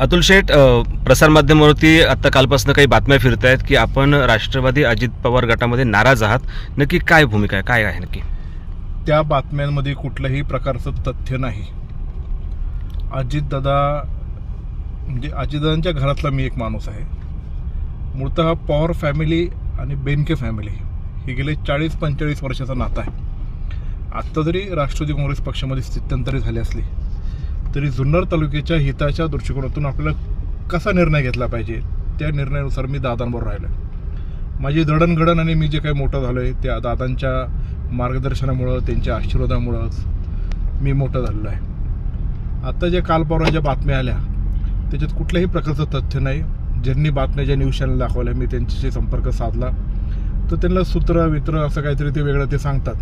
अतुल शेठ प्रसारमाध्यमावरती आत्ता कालपासून काही बातम्या फिरत आहेत की आपण राष्ट्रवादी अजित पवार गटामध्ये नाराज आहात. नक्की काय भूमिका आहे? काय आहे नक्की? त्या बातम्यांमध्ये कुठल्याही प्रकारचं तथ्य नाही. अजितदादा म्हणजे अजितदादांच्या घरातला मी एक माणूस आहे. मूळतः पॉवर फॅमिली आणि बेनके फॅमिली ही गेले चाळीस पंचेचाळीस वर्षाचा नाता आहे. आत्ता जरी राष्ट्रवादी काँग्रेस पक्षामध्ये स्थित्यंतरे झाली असली तरी जुन्नर तालुक्याच्या हिताच्या दृष्टिकोनातून आपल्याला कसा निर्णय घेतला पाहिजे त्या निर्णयानुसार मी दादांबरोबर राहिलो माझी जडणघडण आणि मी जे काही मोठं झालो आहे त्या दादांच्या मार्गदर्शनामुळं त्यांच्या आशीर्वादामुळंच मी मोठं झालेलो आहे. आत्ता ज्या कालपर्वा ज्या बातम्या आल्या त्याच्यात कुठल्याही प्रकारचं तथ्य नाही. ज्यांनी बातम्या ज्या न्यूज चॅनल दाखवल्या मी त्यांच्याशी संपर्क साधला. तर त्यांना सूत्र वित्र असं काहीतरी ते वेगळं ते सांगतात.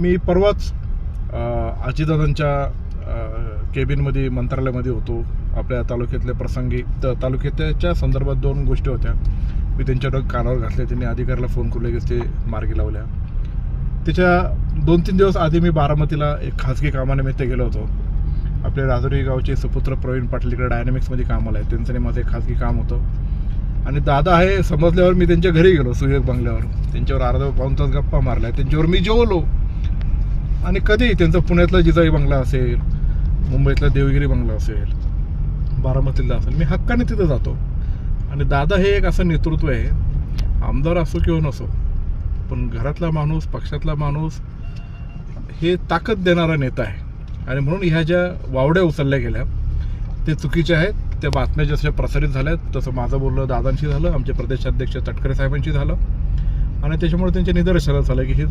मी परवाच आजीदादांच्या अजितदादांच्या केबिनमध्ये मंत्रालयामध्ये होतो. आपल्या तालुक्यातल्या प्रसंगी त तालुक्याच्या संदर्भात दोन गोष्टी होत्या. मी त्यांच्या कानावर घातले. त्यांनी अधिकाऱ्याला फोन करून लगेच ते मार्गी लावल्या. त्याच्या दोन तीन दिवस आधी मी बारामतीला एक खाजगी कामानिमित्त गेलो होतो. आपले राजुरी गावचे सुपुत्र प्रवीण पाटील इकडे डायनॅमिक्समध्ये कामाला आहे त्यांचं आणि माझं एक खाजगी काम होतं. आणि दादा आहे समजल्यावर मी त्यांच्या घरी गेलो सुयोग बंगल्यावर. त्यांच्यावर अर्धा पाऊन तास गप्पा मारल्या. त्यांच्यावर मी जेवलो. आणि कधी त्यांचा पुण्यातला जिजाई बंगला असेल मुंबईतला देवगिरी बंगला असेल बारामतीला असेल मी हक्काने तिथं जातो. आणि दादा हे एक असं नेतृत्व आहे आमदार असो किंवा नसो पण घरातला माणूस पक्षातला माणूस हे ताकद देणारा नेता आहे. आणि म्हणून ह्या ज्या वावड्या उचलल्या गेल्या ते चुकीच्या आहेत त्या बातम्या जशा प्रसारित झाल्या तसं माझं बोलणं दादांशी झालं आमचे प्रदेशाध्यक्ष तटकरे साहेबांशी झालं. आणि त्याच्यामुळे त्यांच्या निदर्शनात झालं की हे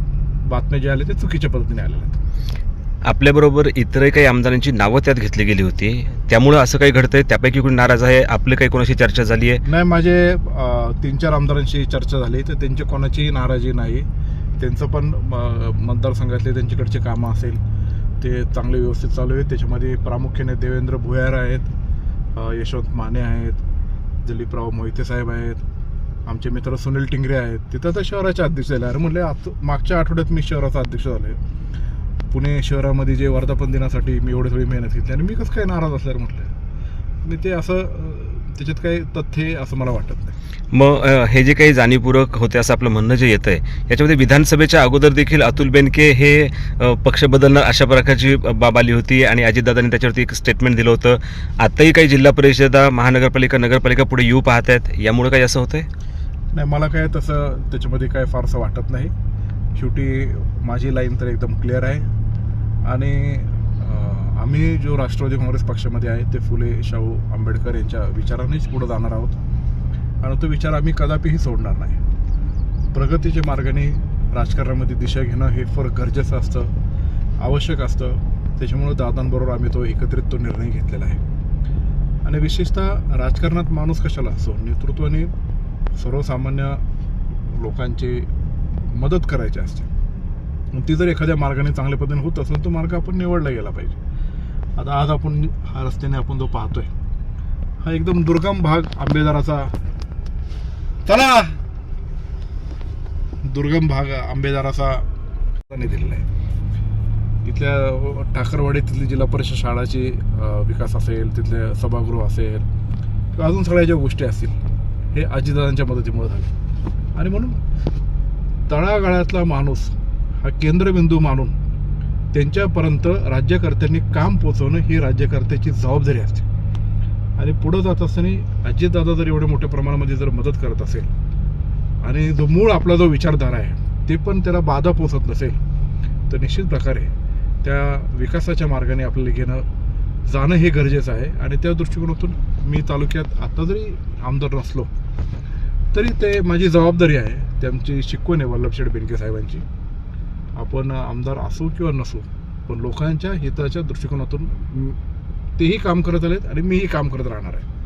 बातम्या ज्या आल्या ते चुकीच्या पद्धतीने आलेल्या आहेत. आपल्याबरोबर इतरही काही आमदारांची नावं त्यात घेतली गेली होती. त्यामुळं असं काही घडतंय? त्यापैकी कोणी नाराज आहे? आपले काही कोणाशी चर्चा झाली आहे नाही माझे तीन चार आमदारांशी चर्चा झाली तर त्यांची कोणाचीही नाराजी नाही. त्यांचं पण मतदारसंघातले त्यांच्याकडचे कामं असेल ते चांगले व्यवस्थित चालू आहेत. त्याच्यामध्ये प्रामुख्याने देवेंद्र भुयार आहेत यशवंत माने आहेत दिलीपराव मोहिते साहेब आहेत आमचे मित्र सुनील टिंगरे आहेत. तिथं तर शहराचे अध्यक्ष झाले. अरे म्हणले आत मागच्या आठवड्यात मी शहराचा अध्यक्ष झालो पुणे शहरामध्ये जे वर्धापन दिनासाठी मी एवढी थोडी मेहनत घेतली आणि मी कसं काय नाराज असल्यावर म्हटलं? मी ते असं त्याच्यात काही तथ्य असं मला वाटत नाही. मग हे जे काही जाणीवपूर्वक होते असं आपलं म्हणणं जे येतं आहे याच्यामध्ये विधानसभेच्या अगोदर देखील अतुल बेनके हे पक्ष बदलणं अशा प्रकारची बाब आली होती आणि अजितदादांनी त्याच्यावरती एक स्टेटमेंट दिलं होतं. आताही काही जिल्हा परिषदा महानगरपालिका नगरपालिका पुढे येऊ पाहत आहेत यामुळे काही असं होतंय? नाही मला काय तसं त्याच्यामध्ये काय फारसं वाटत नाही. शेवटी माझी लाईन तर एकदम क्लिअर आहे. आणि आम्ही जो राष्ट्रवादी काँग्रेस पक्षामध्ये आहे ते फुले शाहू आंबेडकर यांच्या विचारानेच पुढे जाणार आहोत. आणि तो विचार आम्ही कदापिही सोडणार नाही. प्रगतीच्या मार्गाने राजकारणामध्ये दिशा घेणं हे फार गरजेचं असतं आवश्यक असतं. त्याच्यामुळं दादांबरोबर आम्ही तो एकत्रित तो निर्णय घेतलेला आहे. आणि विशेषतः राजकारणात माणूस कशाला? असतो नेतृत्वाने सर्वसामान्य लोकांचे मदत करायची असते. मग ती जर एखाद्या मार्गाने चांगल्या पद्धतीने होत असेल तो मार्ग आपण निवडला गेला पाहिजे. आता आज आपण हा रस्त्याने आपण जो पाहतोय हा एकदम दुर्गम भाग आंबेदाराचा चला! दुर्गम भाग आंबेदाराचा दिलेला आहे. इथल्या ठाकरवाडी तिथली जिल्हा परिषद शाळाची विकास असेल तिथले सभागृह असेल किंवा अजून सगळ्या ज्या गोष्टी असतील हे आजीदादांच्या मदतीमुळे झाले. आणि म्हणून तळागाळातला माणूस हा केंद्रबिंदू मानून त्यांच्यापर्यंत राज्यकर्त्यांनी काम पोचवणं ही राज्यकर्त्याची जबाबदारी असते. आणि पुढं जात असताना अजितदादा जर एवढ्या मोठ्या प्रमाणामध्ये जर मदत करत असेल आणि जो मूळ आपला जो विचारधारा आहे ते पण त्याला बाधा पोचत नसेल तर निश्चित प्रकारे त्या विकासाच्या मार्गाने आपल्याला घेणं जाणं हे गरजेचं आहे. आणि त्या दृष्टिकोनातून मी तालुक्यात आता जरी आमदार नसलो तरी ते माझी जबाबदारी आहे. त्यांची शिकवण आहे वल्लभशेठ बेनके साहेबांची. आपण आमदार असो किंवा नसो पण लोकांच्या हिताच्या दृष्टिकोनातून तेही काम करत आलेत आणि मीही काम करत राहणार आहे.